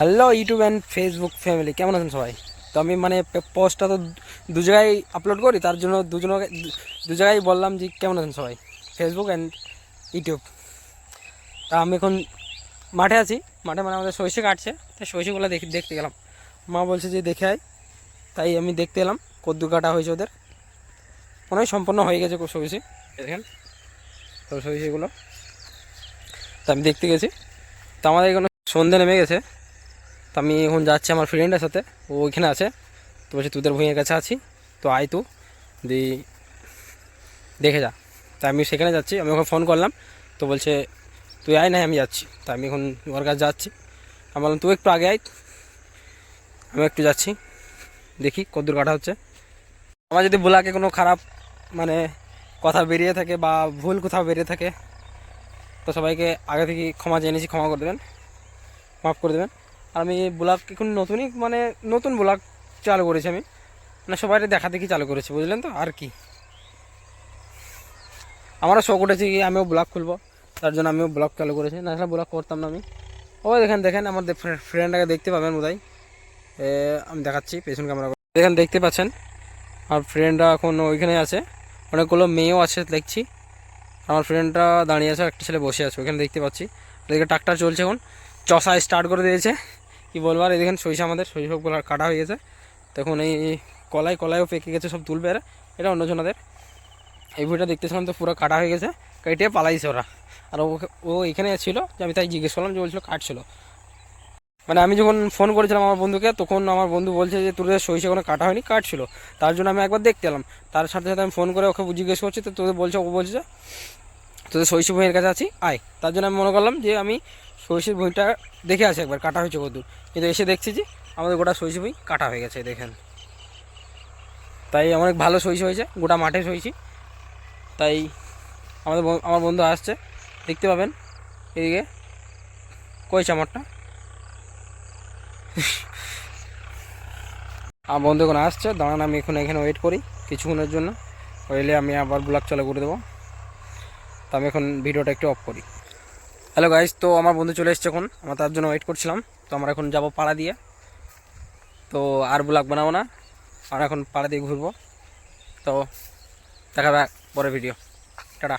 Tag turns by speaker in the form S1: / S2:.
S1: Hello YouTube and Facebook family কেমন আছেন সবাই? তো আমি মানে পোস্টটা তো দু জায়গায় আপলোড করি, তার জন্য দুজন দু জায়গায় বললাম যে কেমন আছেন সবাই? ফেসবুক অ্যান্ড ইউটিউব তা আমি এখন মাঠে আছি। মাঠে মানে আমাদের সরিষে কাটছে তাই সরিষেগুলো দেখি, দেখতে গেলাম। মা বলছে যে দেখে আয়। তাই আমি দেখতে এলাম কদ্দু কাটা হয়েছে ওদের। মনে হয় সম্পূর্ণ হয়ে গেছে সরিষে। দেখেন, তো সরিষেগুলো। তা আমি দেখতে গেছি। তো আমাদের এখানে সন্ধে নেমে গেছে। তো আমি এখন যাচ্ছি আমার ফ্রেন্ডের সাথে, ও ওইখানে আছে। তো বলছি, তোদের ভুঁইয়ের কাছে আছি, তো আয় তু দি দেখে যা। তা আমি সেখানে যাচ্ছি, আমি ওকে ফোন করলাম, তো বলছে, তুই আয় না আমি যাচ্ছি। তা আমি এখন ওর কাছে যাচ্ছি। আমি বললাম, তুই একটু আগে আয় আমি একটু যাচ্ছি, দেখি কদ্দূর কাটা হচ্ছে। আমার যদি বোলাকে কোনো খারাপ মানে কথা বেরিয়ে থাকে বা ভুল কোথাও বেরিয়ে থাকে, তো সবাইকে আগে থেকে ক্ষমা জেনেছি, ক্ষমা করে দেবেন, মাফ করে দেবেন। আমি ব্লগ এখন নতুনই মানে নতুন ব্লগ চালু করেছি আমি। মানে সবাই দেখা দেখি চালু করেছি, বুঝলেন তো? আর কি? আমারও শখ উঠেছে কি আমিও ব্লগ খুলবো, তার জন্য আমিও ব্লগ চালু করেছি। না ব্লগ করতাম না আমি। ও, দেখেন দেখেন, আমার ফ্রেন্ডটাকে দেখতে পাবেন বোধহয়। আমি দেখাচ্ছি, পেছন ক্যামেরা দেখেন, দেখতে পাচ্ছেন? আমার ফ্রেন্ডরা এখন ওইখানে আছে। অনেকগুলো মেয়েও আছে, দেখছি। আমার ফ্রেন্ডটা দাঁড়িয়ে আছে একটা ছেলে বসে আছে ওখানে দেখতে পাচ্ছি। এদিকে ট্রাক্টর চলছে এখন। চষা স্টার্ট করে দিয়েছে। কি বলব আর এদিকে সরিষা আমাদের সরিষাগুলো কাটা হয়ে গেছে। তখন এই কলাই, কলাইও পেকে গেছে, সব তুলবে এরা। এটা অন্যজনাদের। এই বইটা দেখতেছিলাম তো পুরো কাটা হয়ে গেছে, কেটে পালাইছে ওরা। আর ও এখানে ছিল, যে আমি তাই জিজ্ঞেস করলাম, যে বলছিল কাটছিল। মানে আমি যখন ফোন করেছিলাম আমার বন্ধুকে, তখন আমার বন্ধু বলছে যে, তোদের সরিষা কোনো কাটা হয়নি, কাটছিল। তার জন্য আমি একবার দেখতে এলাম। তার সাথে সাথে আমি ফোন করে ওকে জিজ্ঞেস করছি, তো তোদের বলছে, ও বলছে তোদের সরিষা ভুঁইয়ের কাছে আছি, আয়। তার জন্য আমি মনে করলাম যে আমি সরিষার ভুঁইটা দেখে আসি একবার, কাটা হয়েছে কদূর কিন্তু এসে দেখছি যে আমাদের গোটা সরিষা ভুঁই কাটা হয়ে গেছে, দেখেন। তাই অনেক ভালো সরিষা হয়েছে, গোটা মাঠে সরিষি তাই আমাদের আমার বন্ধু আসছে, দেখতে পাবেন। এদিকে কইছে আমারটা। আমার বন্ধু এখন আসছে, দাঁড়ান, আমি এখন এখানে ওয়েট করি কিছুক্ষণের জন্য। হইলে আমি আবার ব্লগ চালু করে দেবো। তো আমি এখন ভিডিওটা একটু অফ করি। হ্যালো গাইজ তো আমার বন্ধু চলে এসছে এখন। আমরা তার জন্য ওয়েট করছিলাম। তো আমরা এখন যাব পাড়া দিয়ে। তো আর ব্লগ বানাবো না। আমরা এখন পাড়া দিয়ে ঘুরবো। তো দেখা যাক পরে ভিডিও টাটা।